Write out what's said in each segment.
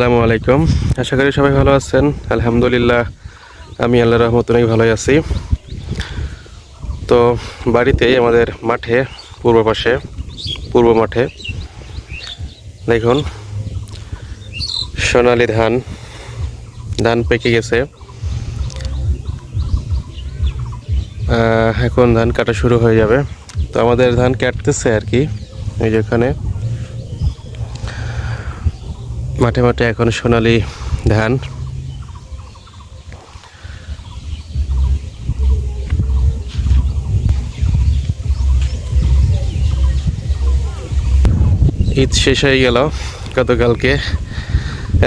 আসসালামু আলাইকুম। আশা করি সবাই ভালো আছেন। আলহামদুলিল্লাহ, আমি আল্লাহ রহমত অনেক ভালোই আছি। তো বাড়িতেই আমাদের মাঠে, পূর্ব পাশে, পূর্ব মাঠে, দেখুন, সোনালি ধান ধান পেকে গেছে। এখন ধান কাটা শুরু হয়ে যাবে। তো আমাদের ধান কাটতেছে আর কি, এই যেখানে মাঠে মাঠে এখন সোনালি ধান। ঈদ শেষ হয়ে গেল গতকালকে,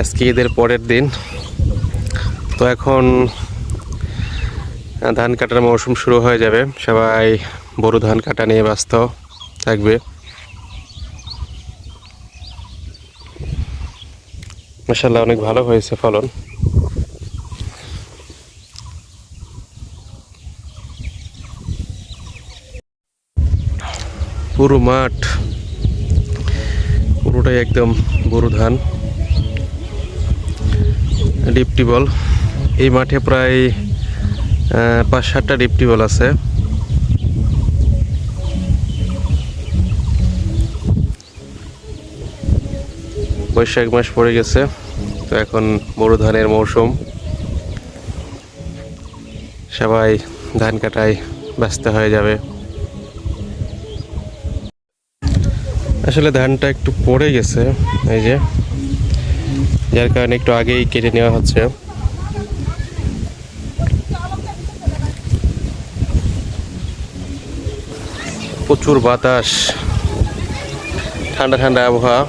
আজকে ঈদের পরের দিন। তো এখন ধান কাটার মৌসুম শুরু হয়ে যাবে। সবাই বড় ধান কাটা নিয়ে ব্যস্ত থাকবে। মাসাল্লাহ অনেক ভালো হয়েছে ফলন। পুরো মাঠ, পুরোটাই একদম বড় ধান। ডিপ টিবল এই মাঠে প্রায় পাঁচ সাতটা ডিপ টিবল আছে। বৈশাখ মাস পড়ে গেছে। তো এখন বড় ধানের মৌসুম। সবাই ধান কাটায় ব্যস্ত হয়ে যাবে। আসলে ধানটা একটু পড়ে গেছে, এই যে। যার কারণে একটু আগেই কেটে নেওয়া হচ্ছে। প্রচুর বাতাস, ঠান্ডা ঠান্ডা আবহাওয়া।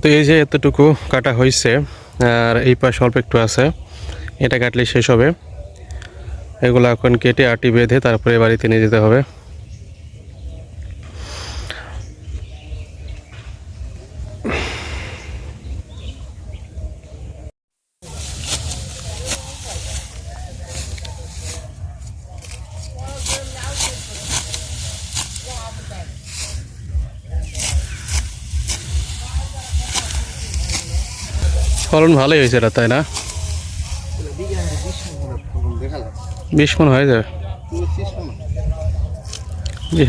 তো এই যে এতটুকু কাটা হয়েছে আর এই পাশে অল্প একটু আছে, এটা কাটলে শেষ হবে। এগুলো এখন কেটে আটি বেঁধে তারপরে বাড়িতে নিয়ে যেতে হবে। ফলন ভালোই হয়েছে এটা, তাই না? বিশ মন হয়ে যাবে।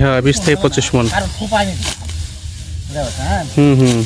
হ্যাঁ বিশ থেকে পঁচিশ মন। হুম হুম।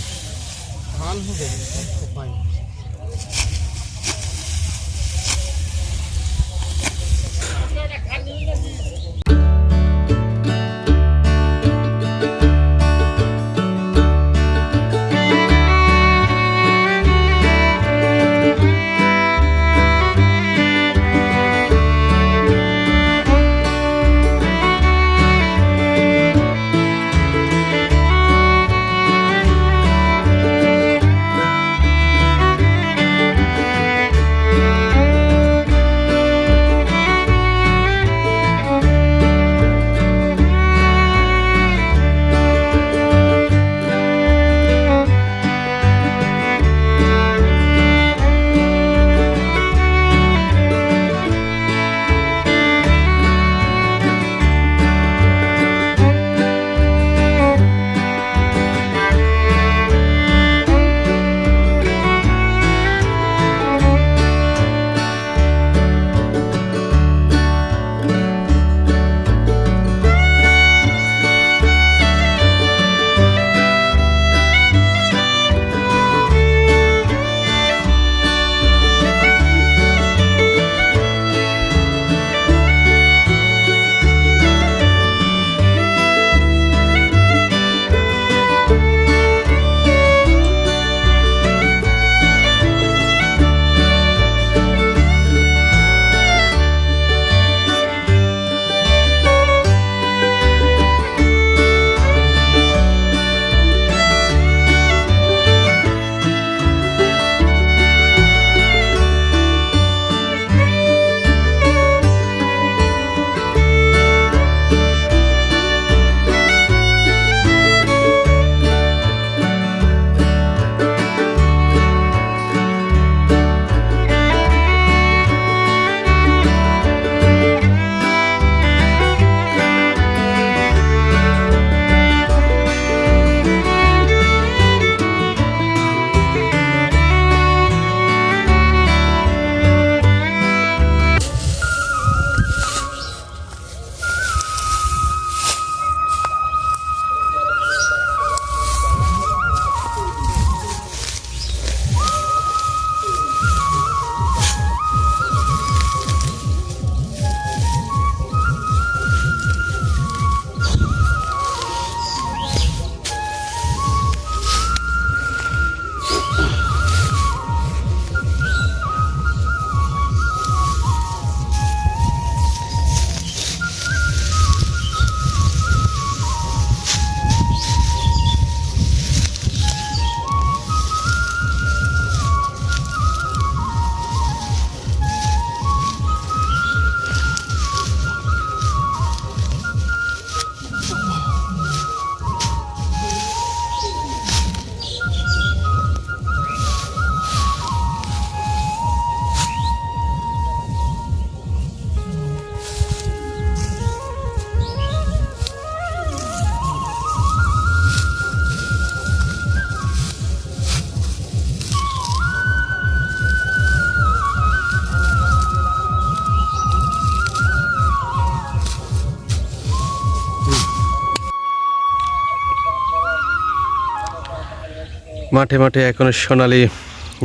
মাঠে মাঠে এখন সোনালি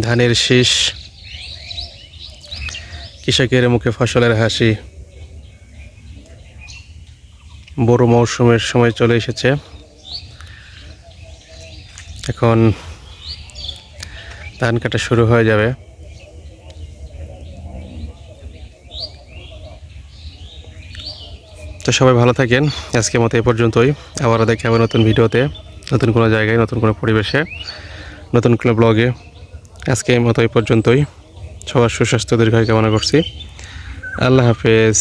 ধানের শীষ। কৃষকের মুখে ফসলের হাসি। বড় মৌসুমের সময় চলে এসেছে। এখন ধান কাটা শুরু হয়ে যাবে। তো সবাই ভালো থাকেন। আজকের মতো এ পর্যন্তই। আবারও দেখে আবার নতুন ভিডিওতে, নতুন কোনো জায়গায়, নতুন কোনো পরিবেশে। নতুন কোনো ব্লগে আজকে মতো এই পর্যন্তই। সবার সুস্বাস্থ্য দীর্ঘায় কামনা করছি। আল্লাহ হাফেজ।